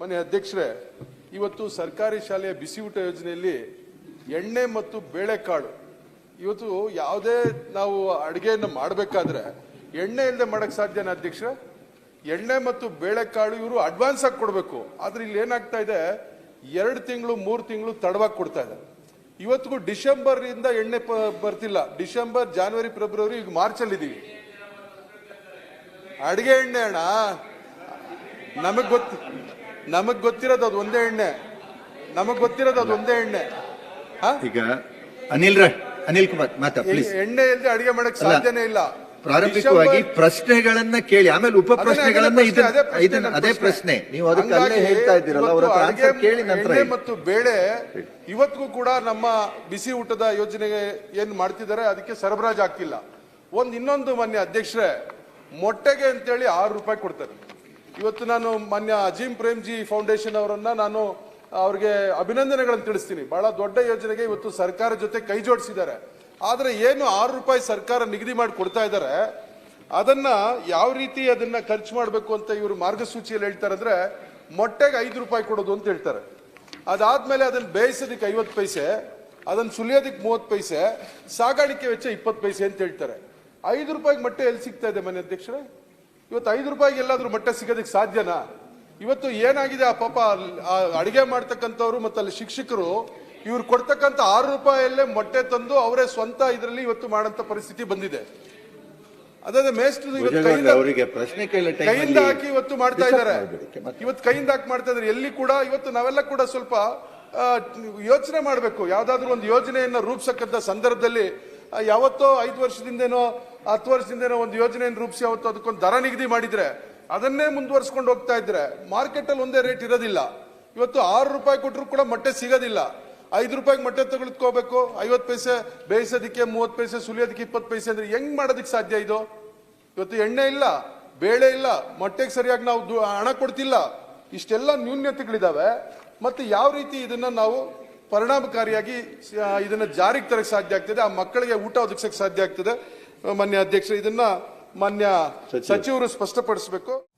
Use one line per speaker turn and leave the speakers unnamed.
ಮನೆ ಅಧ್ಯಕ್ಷರೇ, ಇವತ್ತು ಸರ್ಕಾರಿ ಶಾಲೆಯ ಬಿಸಿ ಊಟ ಯೋಜನೆಯಲ್ಲಿ ಎಣ್ಣೆ ಮತ್ತು ಬೇಳೆಕಾಳು. ಇವತ್ತು ಯಾವುದೇ ನಾವು ಅಡುಗೆಯನ್ನು ಮಾಡಬೇಕಾದ್ರೆ ಎಣ್ಣೆ ಇಲ್ಲದೆ ಮಾಡಕ್ ಸಾಧ್ಯನಾ ಅಧ್ಯಕ್ಷರೇ? ಎಣ್ಣೆ ಮತ್ತು ಬೇಳೆಕಾಳು ಇವರು ಅಡ್ವಾನ್ಸ್ ಆಗಿ ಕೊಡಬೇಕು. ಆದ್ರೆ ಇಲ್ಲಿ ಏನಾಗ್ತಾ ಇದೆ? ಎರಡು ತಿಂಗಳು, ಮೂರು ತಿಂಗಳು ತಡವಾಗಿ ಕೊಡ್ತಾ ಇದೆ. ಇವತ್ತಿಗೂ ಡಿಸೆಂಬರ್ ಇಂದ ಎಣ್ಣೆ ಬರ್ತಿಲ್ಲ. ಡಿಸೆಂಬರ್, ಜಾನ್ವರಿ, ಫೆಬ್ರವರಿ, ಈಗ ಮಾರ್ಚ್ ಅಲ್ಲಿ ಇದೀವಿ. ಅಡಿಗೆ ಎಣ್ಣೆ ಅಣ್ಣ. ನಮಗ್ ಗೊತ್ತು. ನಮಗ್ ಗೊತ್ತಿರೋದು ಅದು ಒಂದೇ ಎಣ್ಣೆ. ನಮಗ್ ಗೊತ್ತಿರೋದು ಅದು ಒಂದೇ ಎಣ್ಣೆ. ಹಾ?
ಈಗ ಅನಿಲ್ ರ ಅನಿಲ್ ಕುಮಾರ್ ಮಾತಾ
ಈ
ಪ್ಲೀಸ್
ಎಣ್ಣೆ ಇಲ್ದೆ ಅಡಿಗೆ ಮಾಡಕ್
ಅಲ್ಲ.
ಸಾಧ್ಯನೇ ಇಲ್ಲ.
ಪ್ರಾರಂಭಿಕವಾಗಿ
ಡಿಸೆಂಬರ್-
ಪ್ರಶ್ನೆಗಳನ್ನ ಕೇಳಿ ಆಮೇಲೆ ಉಪ
ಅದನ್ನೇ
ಪ್ರಶ್ನೆಗಳನ್ನ
ಅದೇ
ಇದನ್ನ
ಪ್ರಶ್ನೆ, ಅದೇ ಪ್ರಶ್ನೆ
ಇದನ್ನ ಅದೇ ಪ್ರಶ್ನೆ. ನೀವು ಅದಕ್ಕೆ ಅಲ್ಲೇ
ಹಂಗಾಗಿ
ಹೇಳ್ತಾ ಇದ್ದೀರಲ್ಲ ಅವರ
ಇವತ್ತು
ಆನ್ಸರ್ ಕೇಳಿ ನಂತರ
ಎಣ್ಣೆ
ಹೇಳಿ.
ಮತ್ತು ಬೇಳೆ ಇವತ್ತಿಗೂ ಕೂಡ ನಮ್ಮ ಬಿಸಿ ಊಟದ ಯೋಜನೆಗೆ ಏನ್ ಮಾಡ್ತಿದ್ದಾರೆ ಅದಕ್ಕೆ ಸರಬರಾಜು ಆಗ್ತಿಲ್ಲ ಒಂದ್ ಇನ್ನೊಂದು ಮಾನ್ಯ ಅಧ್ಯಕ್ಷರೇ ಮೊಟ್ಟೆಗೆ ಅಂತೇಳಿ ಆರು ರೂಪಾಯಿ ಕೊಡ್ತಾರೆ. ಇವತ್ತು ನಾನು ಮಾನ್ಯ ಅಜೀಂ ಪ್ರೇಮ್ಜಿ ಫೌಂಡೇಶನ್ ಅವರನ್ನ ನಾನು ಅವ್ರಿಗೆ ಅಭಿನಂದನೆಗಳನ್ನು ತಿಳಿಸ್ತೀನಿ. ಬಹಳ ದೊಡ್ಡ ಯೋಜನೆಗೆ ಇವತ್ತು ಸರ್ಕಾರ ಜೊತೆ ಕೈ ಜೋಡಿಸಿದ್ದಾರೆ. ಆದರೆ ಏನು ಆರು ರೂಪಾಯಿ ಸರ್ಕಾರ ನಿಗದಿ ಮಾಡಿ ಕೊಡ್ತಾ ಇದ್ದಾರೆ, ಅದನ್ನ ಯಾವ ರೀತಿ ಅದನ್ನ ಖರ್ಚು ಮಾಡಬೇಕು ಅಂತ ಇವರು ಮಾರ್ಗಸೂಚಿಯಲ್ಲಿ ಹೇಳ್ತಾರೆ ಅಂದ್ರೆ, ಮೊಟ್ಟೆಗೆ ಐದು ರೂಪಾಯಿ ಕೊಡೋದು ಅಂತ ಹೇಳ್ತಾರೆ. ಅದಾದ್ಮೇಲೆ ಅದನ್ನ ಬೇಯಿಸೋದಕ್ಕೆ ಐವತ್ತು ಪೈಸೆ, ಅದನ್ನ ಸುಲಿಯೋದಕ್ಕೆ ಮೂವತ್ತು ಪೈಸೆ, ಸಾಗಾಣಿಕೆ ವೆಚ್ಚ ಇಪ್ಪತ್ತು ಪೈಸೆ ಅಂತ ಹೇಳ್ತಾರೆ. ಐದು ರೂಪಾಯಿಗೆ ಮೊಟ್ಟೆ ಎಲ್ಲಿ ಸಿಗ್ತಾ ಇದೆ ಮನೆ ಅಧ್ಯಕ್ಷರೇ? ಇವತ್ತು ಐದು ರೂಪಾಯಿಗೆ ಎಲ್ಲಾದ್ರೂ ಮೊಟ್ಟೆ ಸಿಗೋದಕ್ಕೆ ಸಾಧ್ಯನಾ? ಇವತ್ತು ಏನಾಗಿದೆ ಆ ಪಾಪ ಅಡಿಗೆ ಮಾಡ್ತಕ್ಕಂಥವ್ರು ಮತ್ತು ಅಲ್ಲಿ ಶಿಕ್ಷಕರು ಇವ್ರು ಕೊಡ್ತಕ್ಕಂಥ ಆರು ರೂಪಾಯಲ್ಲೇ ಮೊಟ್ಟೆ ತಂದು ಅವರೇ ಸ್ವಂತ ಇದರಲ್ಲಿ ಇವತ್ತು ಮಾಡಂತ ಪರಿಸ್ಥಿತಿ ಬಂದಿದೆ. ಅದಾದ ಕೈಯಿಂದ
ಅವರಿಗೆ ಪ್ರಶ್ನೆ
ಕೈಯಿಂದ ಹಾಕಿ ಇವತ್ತು ಮಾಡ್ತಾ ಇದ್ದಾರೆ. ಇವತ್ತು ಕೈಯಿಂದ ಹಾಕಿ ಮಾಡ್ತಾ ಇದ್ದಾರೆ. ಎಲ್ಲಿ ಕೂಡ ಇವತ್ತು ನಾವೆಲ್ಲ ಕೂಡ ಸ್ವಲ್ಪ ಯೋಚನೆ ಮಾಡಬೇಕು. ಯಾವ್ದಾದ್ರು ಒಂದು ಯೋಜನೆಯನ್ನ ರೂಪಿಸಕ್ಕಂತ ಸಂದರ್ಭದಲ್ಲಿ ಯಾವತ್ತೋ ಐದು ವರ್ಷದಿಂದೇನೋ ಹತ್ತು ವರ್ಷದಿಂದ ಒಂದು ಯೋಜನೆಯನ್ನು ರೂಪಿಸಿ ಅವತ್ತು ಅದಕ್ಕೊಂದು ದರ ನಿಗದಿ ಮಾಡಿದ್ರೆ ಅದನ್ನೇ ಮುಂದುವರ್ಸ್ಕೊಂಡು ಹೋಗ್ತಾ ಇದ್ರೆ ಮಾರ್ಕೆಟ್ ಅಲ್ಲಿ ಒಂದೇ ರೇಟ್ ಇರೋದಿಲ್ಲ. ಇವತ್ತು ಆರು ರೂಪಾಯಿ ಕೊಟ್ಟರು ಕೂಡ ಮೊಟ್ಟೆ ಸಿಗೋದಿಲ್ಲ. ಐದು ರೂಪಾಯಿಗೆ ಮೊಟ್ಟೆ ತಗೊಳ್ಕೋಬೇಕು, ಐವತ್ತು ಪೈಸೆ ಬೇಯಿಸೋದಕ್ಕೆ, ಮೂವತ್ತು ಪೈಸೆ ಸುಲಿಯೋದಕ್ಕೆ ಇಪ್ಪತ್ತು ಪೈಸೆ ಅಂದ್ರೆ ಹೆಂಗ್ ಮಾಡೋದಕ್ಕೆ ಸಾಧ್ಯ ಇದು? ಇವತ್ತು ಎಣ್ಣೆ ಇಲ್ಲ, ಬೇಳೆ ಇಲ್ಲ, ಮೊಟ್ಟೆಗೆ ಸರಿಯಾಗಿ ನಾವು ಹಣ ಕೊಡ್ತಿಲ್ಲ. ಇಷ್ಟೆಲ್ಲ ನ್ಯೂನ್ಯತೆಗಳಿದ್ದಾವೆ ಮತ್ತೆ ಯಾವ ರೀತಿ ಇದನ್ನ ನಾವು ಪರಿಣಾಮಕಾರಿಯಾಗಿ ಇದನ್ನ ಜಾರಿಗೆ ತರಕ್ಕೆ ಸಾಧ್ಯ ಆಗ್ತದೆ? ಆ ಮಕ್ಕಳಿಗೆ ಊಟ ಒದಗಿಸಕ್ಕೆ ಸಾಧ್ಯ ಆಗ್ತದೆ? ಮಾನ್ಯ ಅಧ್ಯಕ್ಷ ಇದನ್ನ ಮಾನ್ಯ ಸಚಿವರು. ಸ್ಪಷ್ಟಪಡಿಸಬೇಕು.